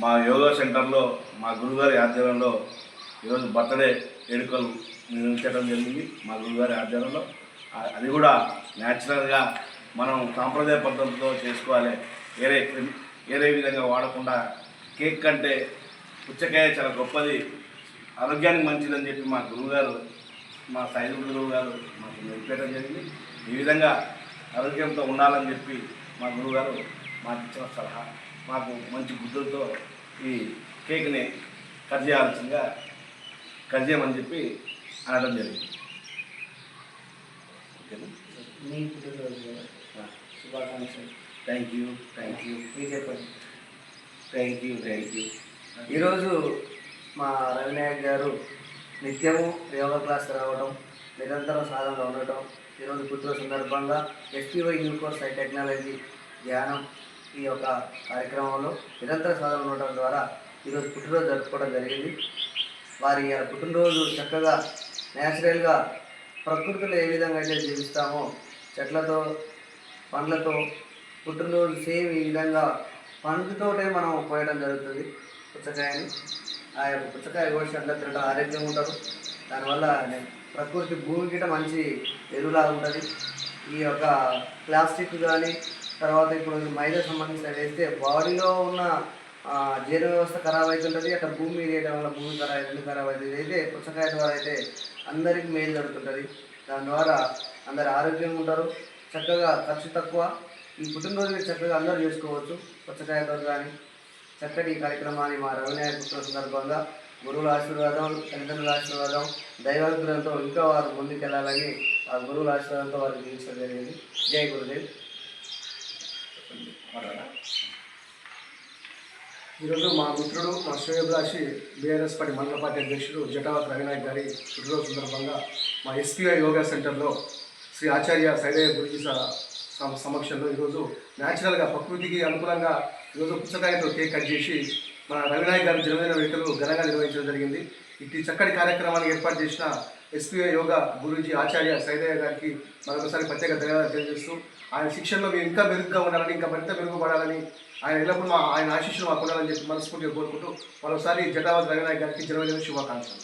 మా యోగా సెంటర్లో మా గురుగారి ఆధ్వర్యంలో ఈరోజు బర్త్డే వేడుకలు నిర్వహించడం జరిగింది మా గురుగారి ఆధ్వర్యంలో. అది కూడా న్యాచురల్గా మనం సాంప్రదాయ పద్ధతిలో చేసుకోవాలి. వేరే క్రిమి- వేరే విధంగా వాడకుండా కేక్ కంటే పుచ్చకాయ చాలా గొప్పది. ఆరోగ్యానికి మంచిదని చెప్పి మా గురువుగారు మా సైనిక గురువు గారు మాకు నేర్పేయడం జరిగింది. ఈ విధంగా ఆరోగ్యంతో ఉండాలని చెప్పి మా గురువుగారు మాకు ఇచ్చిన సలహా. మాకు మంచి బుద్ధులతో ఈ కేక్ని కట్ చేయాల్సిందిగా కట్ చేయమని చెప్పి అనడం జరిగింది. ఓకేనా? మీ పుట్టినరోజు కదా. శుభాకాంక్షలు. Thank you thank you. మీరు చెప్పండి. Thank you thank you. ఈరోజు మా రవినాయక్ గారు నిత్యము యోగా క్లాస్ రావడం నిరంతరం సాధనలో ఉండటం ఈరోజు పుట్టిన సందర్భంగా ఎస్పీవై యూనికోర్స్ ఐ టెక్నాలజీ ధ్యానం ఈ యొక్క కార్యక్రమంలో నిరంతర సాధన ఉండటం ద్వారా ఈరోజు పుట్టినరోజు జరుపుకోవడం జరిగింది. వారి ఆ పుట్టినరోజు చక్కగా న్యాచురల్గా ప్రకృతిలో ఏ విధంగా అయితే జీవిస్తామో చెట్లతో పండ్లతో పుట్టినరోజు సేమ్ ఈ విధంగా పండుతోటే మనం పోయడం జరుగుతుంది. పుచ్చకాయని ఆ యొక్క పుచ్చకాయ కోసి అందరూ తినడం ఆరోగ్యంగా ఉంటారు. దానివల్ల ప్రకృతి భూమి గిట మంచి ఎరువులా ఉంటుంది. ఈ యొక్క ప్లాస్టిక్ కానీ తర్వాత ఇప్పుడు మహిళ మైదా సంబంధించిన వేస్తే బాడీలో ఉన్న జీర్ణ వ్యవస్థ ఖరాబ్ అవుతుంటుంది అట్లా భూమి వేయడం వల్ల భూమి ఖరాబ్ అవుతుంది ఖరాబ్ అవుతుంది అయితే పుచ్చకాయ ద్వారా అయితే అందరికీ మేలు జరుగుతుంటుంది. దాని ద్వారా అందరు ఆరోగ్యంగా ఉంటారు. చక్కగా ఖర్చు తక్కువ. ఈ పుట్టినరోజు చక్కగా అందరూ చేసుకోవచ్చు పుచ్చకాయతో కానీ. చక్కటి కార్యక్రమాన్ని మా రవినాయక పుట్టిన సందర్భంగా గురువుల ఆశీర్వాదం తల్లిదండ్రుల ఆశీర్వాదం దైవాగ్రహంతో ఇంకా వారు ముందుకెళ్ళాలని ఆ గురువుల ఆశీర్వాదంతో వారికి జీవించడం జరిగింది. జై గురుదేవ్. ఈరోజు మా మిత్రుడు మా శ్రేయభిలాషి బీఆర్ఎస్ పార్టీ మండల పార్టీ అధ్యక్షుడు జటావత్ రవినాయక్ గారి పుట్టినరోజు సందర్భంగా మా ఎస్పీఐ యోగా సెంటర్లో శ్రీ ఆచార్య సైదయ్య గురుజీ సమక్షంలో ఈరోజు న్యాచురల్గా ప్రకృతికి అనుకూలంగా ఈరోజు పుచ్చకాయతో కేక్ కట్ చేసి మన రవినాయక్ గారి జన్మదిన వేడుకలు ఘనంగా నిర్వహించడం జరిగింది. ఇట్టి చక్కటి కార్యక్రమాన్ని ఏర్పాటు చేసిన ఎస్పీఐ యోగా గురూజీ ఆచార్య సైదయ్య గారికి మరొకసారి ప్రత్యేక ధన్యవాదాలు తెలియజేస్తూ ఆయన శిక్షణలో మేము ఇంకా మెరుగ్గా ఉండాలని ఇంకా మరింత మెరుగుపడాలని ఆయన ఎల్లప్పుడూ మా ఆయన ఆశీస్సులు మాకు ఉండాలని చెప్పి మనస్ఫూర్తిగా కోరుకుంటూ మరోసారి జటావత్ రంగనాయక్ గారికి జన్మదిన శుభాకాంక్షలు.